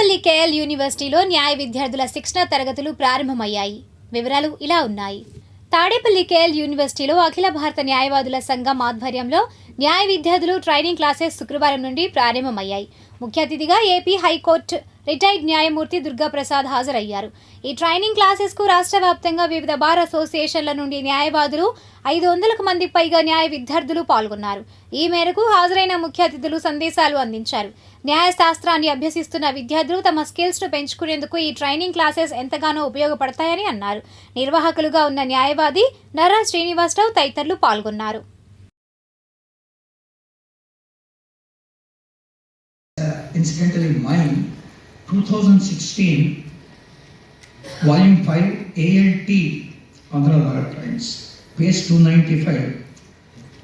KL యూనివర్సిటీలో న్యాయ విద్యార్థుల శిక్షణ తరగతులు ప్రారంభమయ్యాయి. వివరాలు ఇలా ఉన్నాయి. తాడేపల్లి కేఎల్ యూనివర్సిటీలో అఖిల భారత న్యాయవాదుల సంఘం ఆధ్వర్యంలో న్యాయ విద్యార్థులు ట్రైనింగ్ క్లాసెస్ శుక్రవారం నుండి ప్రారంభమయ్యాయి. ముఖ్య అతిథిగా ఏపీ హైకోర్టు రిటైర్డ్ న్యాయమూర్తి దుర్గాప్రసాద్ హాజరయ్యారు. ఈ ట్రైనింగ్ క్లాసెస్కు రాష్ట్ర వ్యాప్తంగా వివిధ బార్ అసోసియేషన్ల నుండి న్యాయవాదులు ఐదు వందలకు మంది పైగా న్యాయ విద్యార్థులు పాల్గొన్నారు. ఈ మేరకు హాజరైన ముఖ్య అతిథులు సందేశాలు అందించారు. న్యాయశాస్త్రాన్ని అభ్యసిస్తున్న విద్యార్థులు తమ స్కిల్స్ను పెంచుకునేందుకు ఈ ట్రైనింగ్ క్లాసెస్ ఎంతగానో ఉపయోగపడతాయని అన్నారు. నిర్వాహకులుగా ఉన్న న్యాయవాది నర్రా శ్రీనివాసరావు తదితరులు పాల్గొన్నారు. Incidentally mine, 2016, volume 5, ALT, Andhra Times, page 295,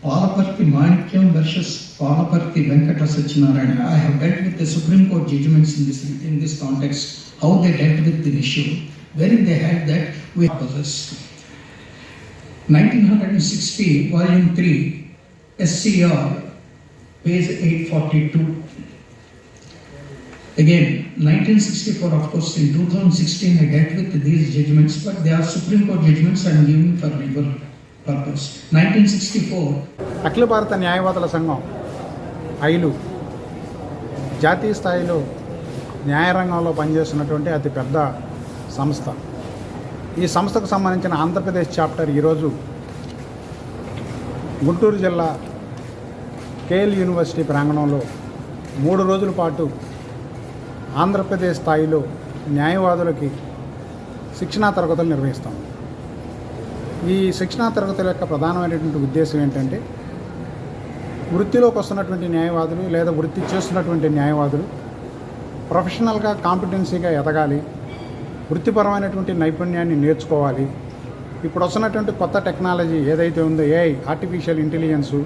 Palaparthi Manikyam versus Palaparthi Venkata Satyanarayana. I have dealt with the Supreme Court judgments in this, in this context, how they dealt with the issue, wherein they had that we possess. 1960, volume 3, SCR, page 842. Again, 1964, of course, in 2016, I dealt with these judgments, but they are Supreme Court judgments and given for legal purpose. 1964, అఖిల భారత న్యాయవాదుల సంఘం ఐలు జాతీయ స్థాయిలో న్యాయరంగంలో పనిచేస్తున్నటువంటి అతి పెద్ద సంస్థ ఈ సంస్థకు సంబంధించిన ఆంధ్రప్రదేశ్ చాప్టర్ ఈరోజు గుంటూరు జిల్లా కేఎల్ యూనివర్సిటీ ప్రాంగణంలో మూడు రోజుల పాటు ఆంధ్రప్రదేశ్ స్థాయిలో న్యాయవాదులకి శిక్షణా తరగతులు నిర్వహిస్తాం ఈ శిక్షణా తరగతుల యొక్క ప్రధానమైనటువంటి ఉద్దేశం ఏంటంటే వృత్తిలోకి వస్తున్నటువంటి న్యాయవాదులు లేదా వృత్తి చేస్తున్నటువంటి న్యాయవాదులు ప్రొఫెషనల్గా కాంపిటెన్సీగా ఎదగాలి వృత్తిపరమైనటువంటి నైపుణ్యాన్ని నేర్చుకోవాలి. ఇప్పుడు వస్తున్నటువంటి కొత్త టెక్నాలజీ ఏదైతే ఉందో ఏఐ ఆర్టిఫిషియల్ ఇంటెలిజెన్సు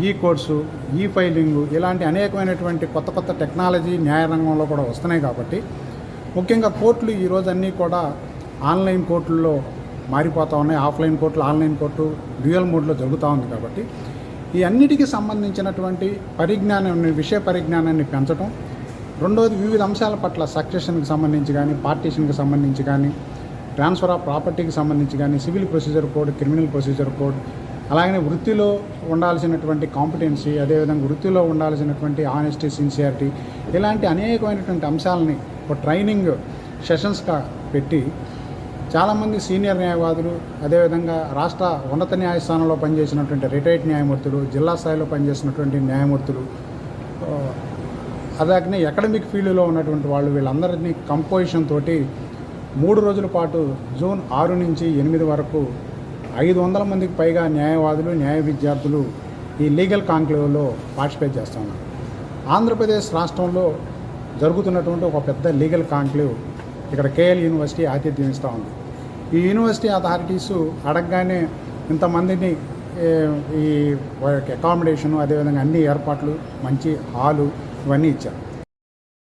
ఈ కోర్సు ఈ ఫైలింగు ఇలాంటి అనేకమైనటువంటి కొత్త కొత్త టెక్నాలజీ న్యాయరంగంలో కూడా వస్తున్నాయి కాబట్టి ముఖ్యంగా కోర్టులు ఈరోజు అన్నీ కూడా ఆన్లైన్ కోర్టుల్లో మారిపోతూ ఉన్నాయి. ఆఫ్లైన్ కోర్టులు ఆన్లైన్ కోర్టు డ్యూయల్ మోడ్లో జరుగుతూ ఉంది కాబట్టి ఈ అన్నిటికీ సంబంధించినటువంటి పరిజ్ఞానం విషయ పరిజ్ఞానాన్ని పెంచడం రెండవది వివిధ అంశాల పట్ల సక్సెషన్కి సంబంధించి కానీ పార్టీషన్కి సంబంధించి కానీ ట్రాన్స్ఫర్ ఆఫ్ ప్రాపర్టీకి సంబంధించి కానీ civil procedure code criminal procedure code అలాగనే వృత్తిలో ఉండాల్సినటువంటి కాంపిటెన్సీ అదేవిధంగా వృత్తిలో ఉండాల్సినటువంటి ఆనెస్టీ సిన్సియారిటీ ఇలాంటి అనేకమైనటువంటి అంశాలని ఒక ట్రైనింగ్ సెషన్స్గా పెట్టి చాలామంది సీనియర్ న్యాయవాదులు అదేవిధంగా రాష్ట్ర ఉన్నత న్యాయస్థానంలో పనిచేసినటువంటి రిటైర్డ్ న్యాయమూర్తులు జిల్లా స్థాయిలో పనిచేసినటువంటి న్యాయమూర్తులు ఆ, అలాగనే అకాడమిక్ ఫీల్డ్లో ఉన్నటువంటి వాళ్ళు వీళ్ళందరినీ కంపోజిషన్ తోటి మూడు రోజుల పాటు జూన్ ఆరు నుంచి ఎనిమిది వరకు ఐదు వందల మందికి పైగా న్యాయవాదులు న్యాయ విద్యార్థులు ఈ లీగల్ కాంక్లేవ్లో పార్టిసిపేట్ చేస్తున్నారు ఆంధ్రప్రదేశ్ రాష్ట్రంలో జరుగుతున్నటువంటి ఒక పెద్ద లీగల్ కాంక్లేవ్ ఇక్కడ కేఎల్ యూనివర్సిటీ ఆతిథ్యం ఇస్తూ ఉంది. ఈ యూనివర్సిటీ అథారిటీస్ అడగగానే ఇంతమందిని ఈ అకామిడేషను అదేవిధంగా అన్ని ఏర్పాట్లు మంచి హాలు ఇవన్నీ ఇచ్చారు.